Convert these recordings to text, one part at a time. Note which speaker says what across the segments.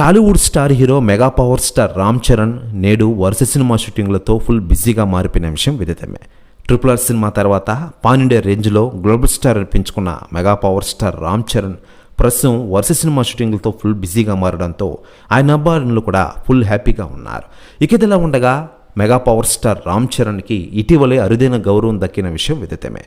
Speaker 1: Tollywood star hero mega power star Ram Charan నేడు వరుస cinema షూటింగ్లతో ఫుల్ బిజీగా మారిపోయిన విషయం విదితమే. ట్రిపుల్ ఆర్ సినిమా తర్వాత పాన్ ఇండియా రేంజ్లో global star అనిపించుకున్న mega power star Ram Charan ప్రస్తుతం వరుస సినిమా షూటింగ్లతో ఫుల్ బిజీగా మారడంతో ఆయన అబ్బాయిలు కూడా ఫుల్ హ్యాపీగా ఉన్నారు. ఇక ఇదిలా ఉండగా మెగా పవర్ స్టార్ రామ్ చరణ్కి ఇటీవలే అరుదైన గౌరవం దక్కిన విషయం విదితమే.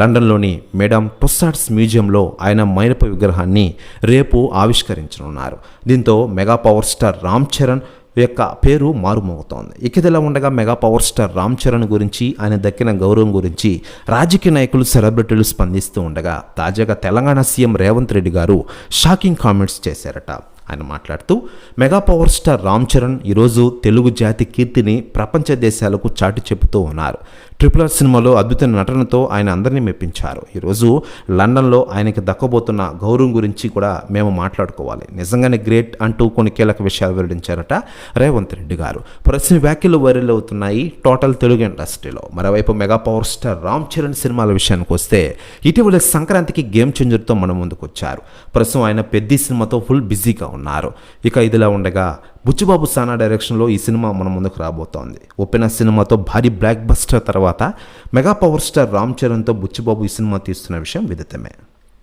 Speaker 1: లండన్లోని మేడం టొస్సాట్స్ మ్యూజియంలో ఆయన మైనప విగ్రహాన్ని రేపు ఆవిష్కరించనున్నారు. దీంతో mega power star Ram Charan యొక్క పేరు మారుమోగుతోంది. ఇకదిలా ఉండగా mega power star Ram Charan గురించి ఆయన దక్కిన గౌరవం గురించి రాజకీయ నాయకులు సెలబ్రిటీలు స్పందిస్తూ ఉండగా తాజాగా తెలంగాణ సీఎం రేవంత్ రెడ్డి గారు షాకింగ్ కామెంట్స్ చేశారట. ఆయన మాట్లాడుతూ mega power star Ram Charan ఈరోజు తెలుగు జాతి కీర్తిని ప్రపంచ దేశాలకు చాటి చెబుతూ ఉన్నారు. ట్రిపుల్ ఆర్ సినిమాలో అద్భుత నటనతో ఆయన అందరినీ మెప్పించారు. ఈరోజు లండన్లో ఆయనకి దక్కబోతున్న గౌరవం గురించి కూడా మేము మాట్లాడుకోవాలి. నిజంగానే గ్రేట్ అంటూ కొన్ని కీలక విషయాలు వెల్లడించారట రేవంత్ రెడ్డి గారు. ప్రశ్న వ్యాఖ్యలు వైరల్ అవుతున్నాయి టోటల్ తెలుగు ఇండస్ట్రీలో. మరోవైపు mega power star Ram Charan సినిమాల విషయానికి వస్తే ఇటీవల సంక్రాంతికి గేమ్ చేంజర్తో మన ముందుకు వచ్చారు ప్రస్తుతం ఆయన పెద్ద సినిమాతో ఫుల్ బిజీగా ఉన్నారు. ఇక ఇదిలా ఉండగా బుచ్చిబాబు సానా డైరెక్షన్లో ఈ సినిమా మన ముందుకు రాబోతోంది. ఒప్పిన సినిమాతో భారీ బ్లాక్ బస్టర్ తర్వాత మెగా పవర్ స్టార్ రామ్ చరణ్తో బుచ్చిబాబు ఈ సినిమా తీస్తున్న విషయం విదితమే.